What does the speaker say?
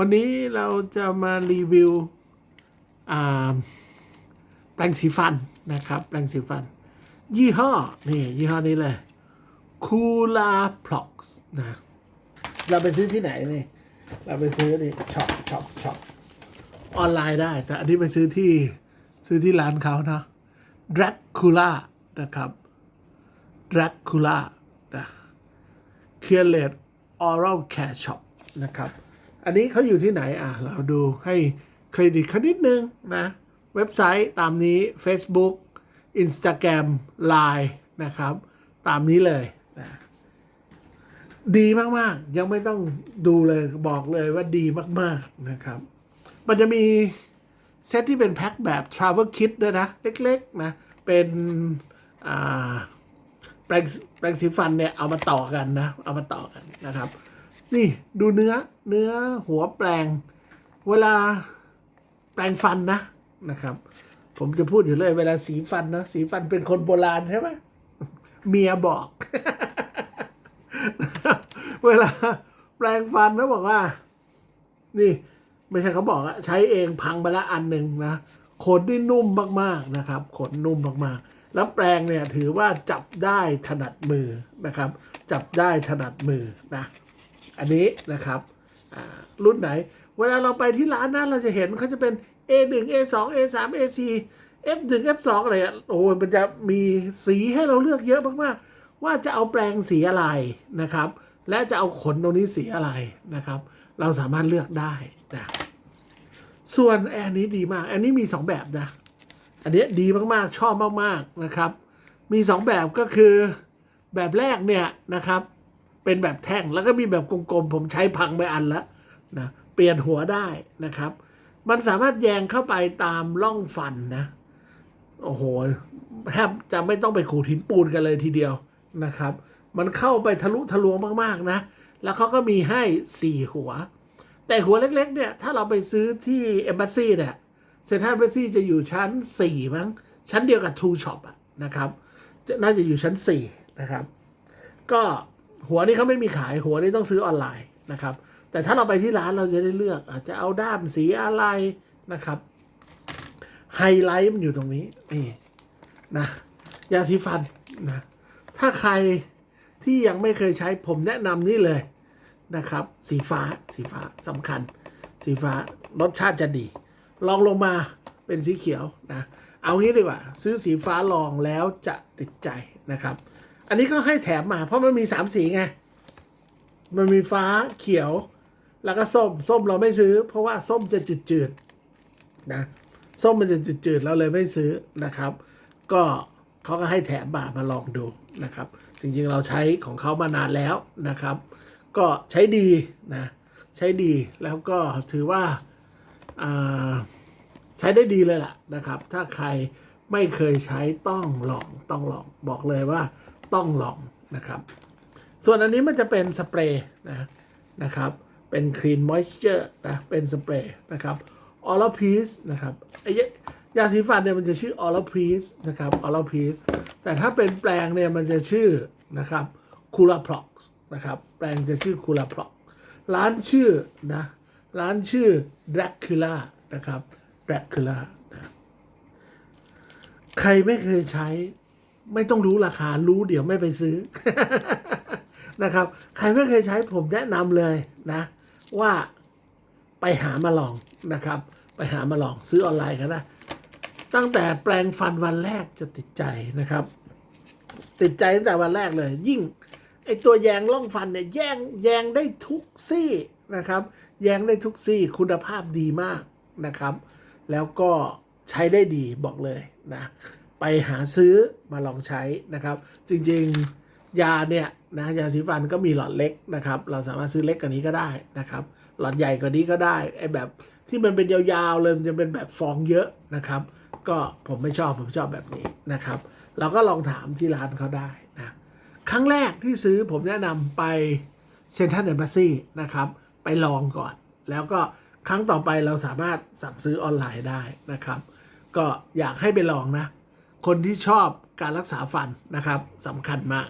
วันนี้เราจะมารีวิวแปรงสีฟันนะครับ แปรงสีฟัน ยี่ห้อ นี่ ยี่ห้อนี้เลยคูลาพล็อกส์นะ เราไปซื้อที่ไหนนี่ เราไปซื้อนี่ช็อปช็อปช็อปออนไลน์ได้ แต่อันนี้ไปซื้อที่ซื้อที่ร้านเขานะ Dracula นะครับ Dracula นะ c u r e t Oral Care Shop นะครับ อันนี้เขาอยู่ที่ไหนอะ เราดูให้เครดิตเขานิดนึงนะ เว็บไซต์ตามนี้ Facebook Instagram Line นะครับ ตามนี้เลยนะดีมาก ๆ ยังไม่ต้องดูเลยบอกเลยว่าดีมาก ๆ นะครับ มันจะมีเซตที่เป็นแพ็คแบบ Travel Kit ด้วยนะ เล็ก ๆ นะ เป็นอ่าแปรงแปรงสีฟันเนี่ย เอามาต่อกันนะ เอามาต่อกันนะครับ นี่ดูเนื้อเนื้อหัวแปลง เวลาแปลงฟันนะนะครับ ผมจะพูดอยู่เลย เวลาสีฟันนะสีฟันเป็นคนโบราณใช่ไหมเมียบอก เวลาแปลงฟันแล้วบอกว่า นี่ ไม่ใช่เขาบอกอะใช้เองพังไปละอันหนึ่งนะขนนี่นุ่มมากๆนะครับ ขนนุ่มมากๆ แล้วแปลงเนี่ยถือว่าจับได้ถนัดมือนะครับ จับได้ถนัดมือนะ อันนี้นะครับรุ่นไหน เวลาเราไปที่ร้านนะเราจะเห็นเขาจะเป็น A1 A2 A3 A4 F1 F2 อะไรอะโอ้โหมันจะมีสีให้เราเลือกเยอะมากๆ ว่าจะเอาแปลงสีอะไรนะครับ และจะเอาขนตรงนี้สีอะไรนะครับ เราสามารถเลือกได้นะส่วนแอนนี้ดีมาก อันนี้มีสองแบบนะ อันนี้ดีมากๆ ชอบมากๆนะครับ มีสองแบบก็คือแบบแรกเนี่ยนะครับ เป็นแบบแท่งแล้วก็มีแบบกลมๆผมใช้พังไปอันละนะเปลี่ยนหัวได้นะครับ มันสามารถแยงเข้าไปตามร่องฟันนะโอ้โหแทบจะไม่ต้องไปขูดหินปูนกันเลยทีเดียวนะครับ มันเข้าไปทะลุทะลวงมากๆนะ แล้วเขาก็มีให้สี่หัว แต่หัวเล็กๆเนี่ย ถ้าเราไปซื้อที่เอ b บ s ซี่เนี่ยเซ็นทรัลเอ s ซี่จะอยู่ชั้น4มั้งชั้นเดียวกับ True Shop อะนะครับ น่าจะอยู่ชั้น4นะครับ ก็ หัวนี้เขาไม่มีขายหัวนี้ต้องซื้อออนไลน์นะครับ แต่ถ้าเราไปที่ร้านเราจะได้เลือก อาจจะเอาด้ามสีอะไรนะครับไฮไลท์มันอยู่ตรงนี้นี่นะยาสีฟันนะถ้าใครที่ยังไม่เคยใช้ผมแนะนำนี่เลยนะครับ สีฟ้าสีฟ้าสำคัญ สีฟ้ารสชาติจะดี ลองลงมาเป็นสีเขียวนะเอางี้ดีกว่า ซื้อสีฟ้าลองแล้วจะติดใจนะครับ อันนี้ก็ให้แถมมาเพราะมันมีสามสีไง มันมีฟ้าเขียว แล้วก็ส้ม ส้มเราไม่ซื้อ เพราะว่าส้มจะจืดๆนะ ส้มมันจะจืดๆเราเลยไม่ซื้อนะครับ ก็เขาก็ให้แถมมามาลองดูนะครับ จริงๆเราใช้ของเขามานานแล้วนะครับ ก็ใช้ดีนะใช้ดีแล้วก็ถือว่าาใช้ได้ดีเลยล่ะนะครับ ถ้าใครไม่เคยใช้ต้องลองต้องลองบอกเลยว่า ต้องลองนะครับ ส่วนอันนี้มันจะเป็นสเปรย์นะนะครับเป็น Clean Moisture นะเป็นสเปรย์นะครับ Oral Peace นะครับไอ้ยาสีฟันเนี่ยมันจะชื่อ Oral Peace นะครับ Oral Peace แต่ถ้าเป็นแปลงเนี่ยมันจะชื่อนะครับ Cura Prox นะครับแปลงจะชื่อ Cura Prox ร้านชื่อนะร้านชื่อ Dracula นะครับ Dracula นะใครไม่เคยใช้ ไม่ต้องรู้ราคารู้เดี๋ยวไม่ไปซื้อนะครับ ใครไม่เคยใช้ผมแนะนำเลยนะ ว่าไปหามาลองนะครับ ไปหามาลองซื้อออนไลน์กันนะ ตั้งแต่แปลงฟันวันแรกจะติดใจนะครับ ติดใจตั้งแต่วันแรกเลย ยิ่งไอตัวแยงล่องฟันเนี่ยแยงแยงได้ทุกซี่นะครับ แยงได้ทุกซี่คุณภาพดีมากนะครับ แล้วก็ใช้ได้ดีบอกเลยนะ ไปหาซื้อมาลองใช้นะครับ จริงๆยาเนี่ยนะยาสีฟันก็มีหลอดเล็กนะครับ เราสามารถซื้อเล็กกว่านี้ก็ได้นะครับ หลอดใหญ่กว่านี้ก็ได้ไอแบบที่มันเป็นยาวๆเลยมันจะเป็นแบบฟองเยอะนะครับ ก็ผมไม่ชอบผมชอบแบบนี้นะครับ เราก็ลองถามที่ร้านเขาได้นะครั้งแรกที่ซื้อผมแนะนำไปเซนทรัลเอ b บ s ซีนะครับไปลองก่อน แล้วก็ครั้งต่อไปเราสามารถสั่งซื้อออนไลน์ได้นะครับ ก็อยากให้ไปลองนะ คนที่ชอบการรักษาฟันนะครับสำคัญมาก